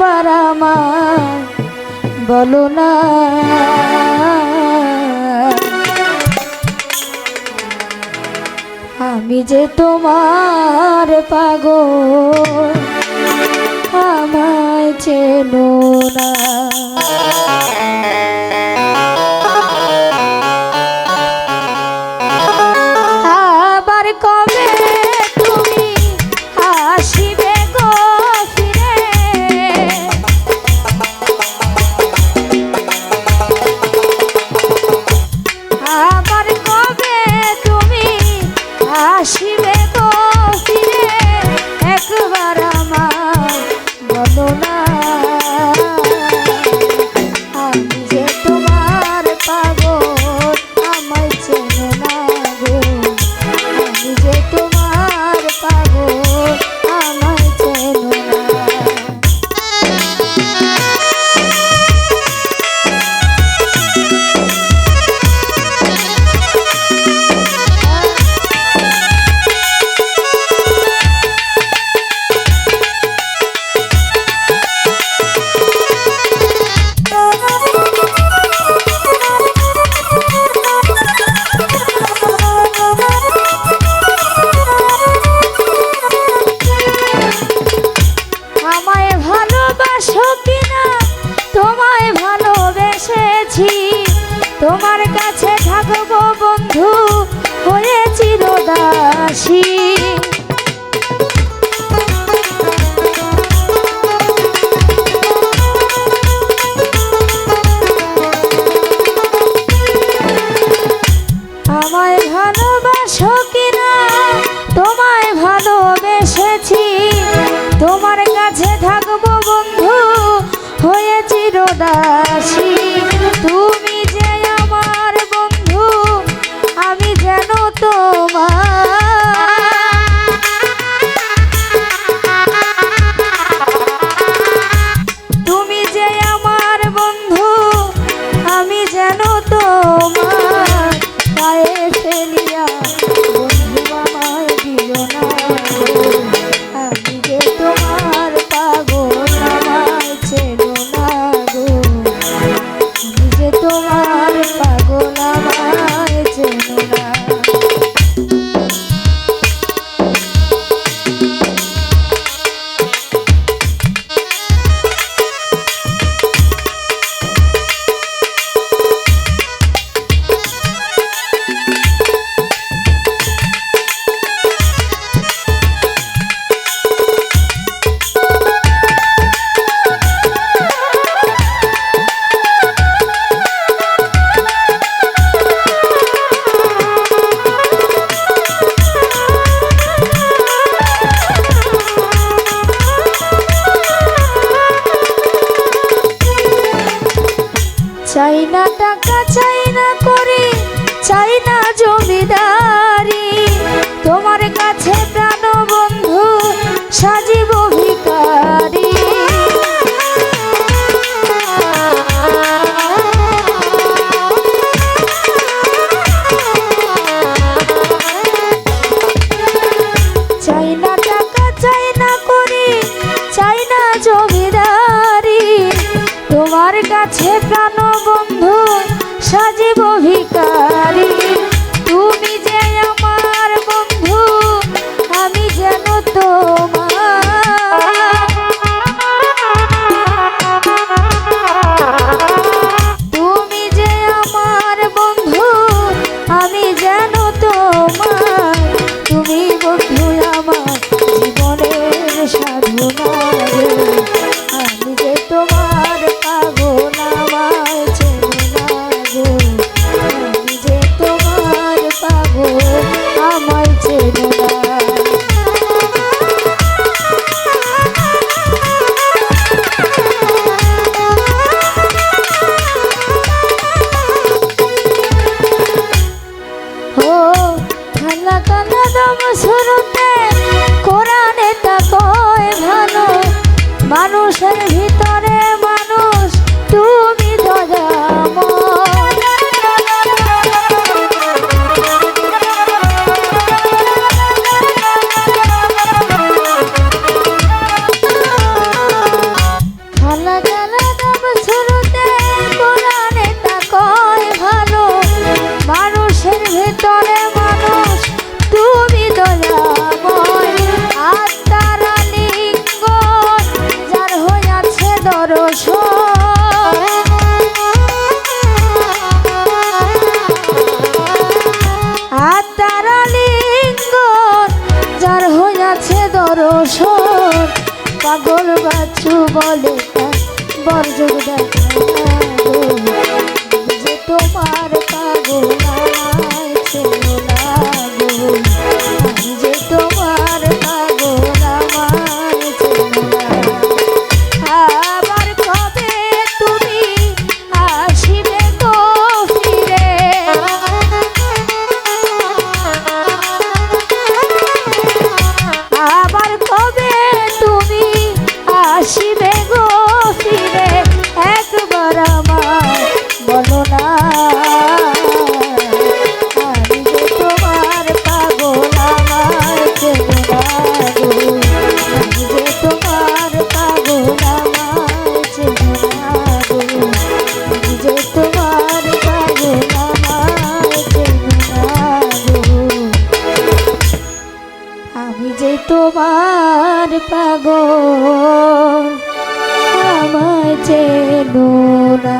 আবার আমার বলো না। আমি যে তোমার পাগ আমায় চেন না। চাই না টাকা চাই না করে চাই না জমিদারি। মানুষের ভিতরে বলে বড় বর্জক তোমার পাগল আমায় চেনো না।